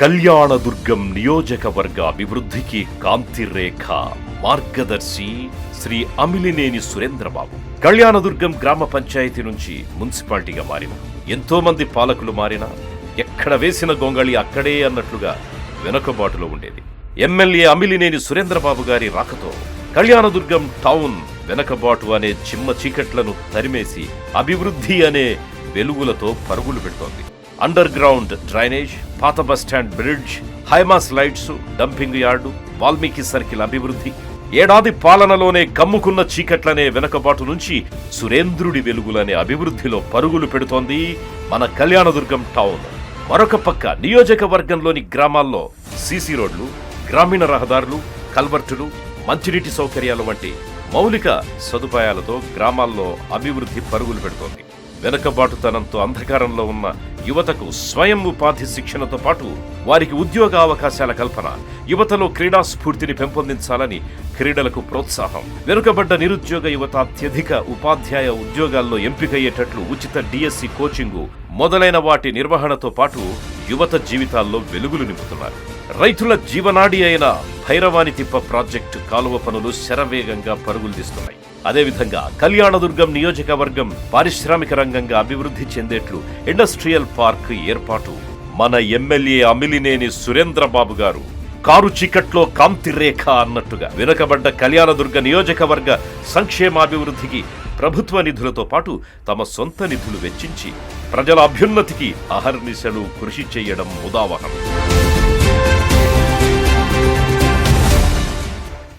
కళ్యాణదుర్గం నియోజకవర్గ అభివృద్ధికి కాంతి రేఖ మార్గదర్శి శ్రీ అమిలినేని సురేంద్రబాబు. కళ్యాణదుర్గం గ్రామ పంచాయతీ నుంచి మున్సిపాలిటీగా మారిన ఎంతో మంది పాలకులు మారినా ఎక్కడ వేసిన గొంగళి అక్కడే అన్నట్లుగా వెనుకబాటులో ఉండేది. ఎమ్మెల్యే అమిలినేని సురేంద్రబాబు గారి రాకతో కళ్యాణదుర్గం టౌన్ వెనకబాటు అనే చిమ్మ చీకట్లను తరిమేసి అభివృద్ధి అనే వెలుగులతో పరుగులు పెడుతోంది. అండర్ గ్రౌండ్ డ్రైనేజ్ పాత bus stand bridge high mast lights dumping yard Valmiki circle అభివృద్ధి ఏడాది పాలనలోనే కమ్ముకున్న చీకట్లనే వెనకబాటు నుంచి సురేంద్రుడి వెలుగులనే అభివృద్ధిలో పరుగులు పెడుతోంది మన కళ్యాణదుర్గం టౌన్. మరొక పక్క నియోజకవర్గంలోని గ్రామాల్లో సీసీ రోడ్లు గ్రామీణ రహదారులు కల్వర్టులు మంచినీటి సౌకర్యాలు వంటి మౌలిక సదుపాయాలతో గ్రామాల్లో అభివృద్ధి పరుగులు పెడుతోంది. వెనుకబాటుతనంతో అంధకారంలో ఉన్న యువతకు స్వయం ఉపాధి శిక్షణతో పాటు వారికి ఉద్యోగ అవకాశాల కల్పన యువతలో క్రీడా స్ఫూర్తిని పెంపొందించాలని క్రీడలకు ప్రోత్సాహం. వెనుకబడ్డ నిరుద్యోగ యువత అత్యధిక ఉపాధ్యాయ ఉద్యోగాల్లో ఎంపికయ్యేటట్లు ఉచిత డిఎస్సి కోచింగు మొదలైన వాటి నిర్వహణతో పాటు యువత జీవితాల్లో వెలుగులు నింపుతున్నారు. రైతుల జీవనాడి అయిన భైరవాణి తిప్ప ప్రాజెక్టు కాలువ పనులు శరవేగంగా పరుగులు తీస్తున్నాయి. అదేవిధంగా కళ్యాణదుర్గం నియోజకవర్గం పారిశ్రామిక రంగంగా అభివృద్ధి చెందేట్లు ఇండస్ట్రియల్ పార్క్ ఏర్పాటు. మన ఎమ్మెల్యే అమిలినేని సురేంద్రబాబు గారు కారు చీకట్లో కాంతిరేఖ అన్నట్టుగా. వెనుకబడ్డ కళ్యాణదుర్గ నియోజకవర్గ సంక్షేమాభివృద్ధికి ప్రభుత్వ నిధులతో పాటు తమ సొంత నిధులు వెచ్చించి ప్రజల అభ్యున్నతికి అహర్నిశలు కృషి చేయడం ఉదావహం.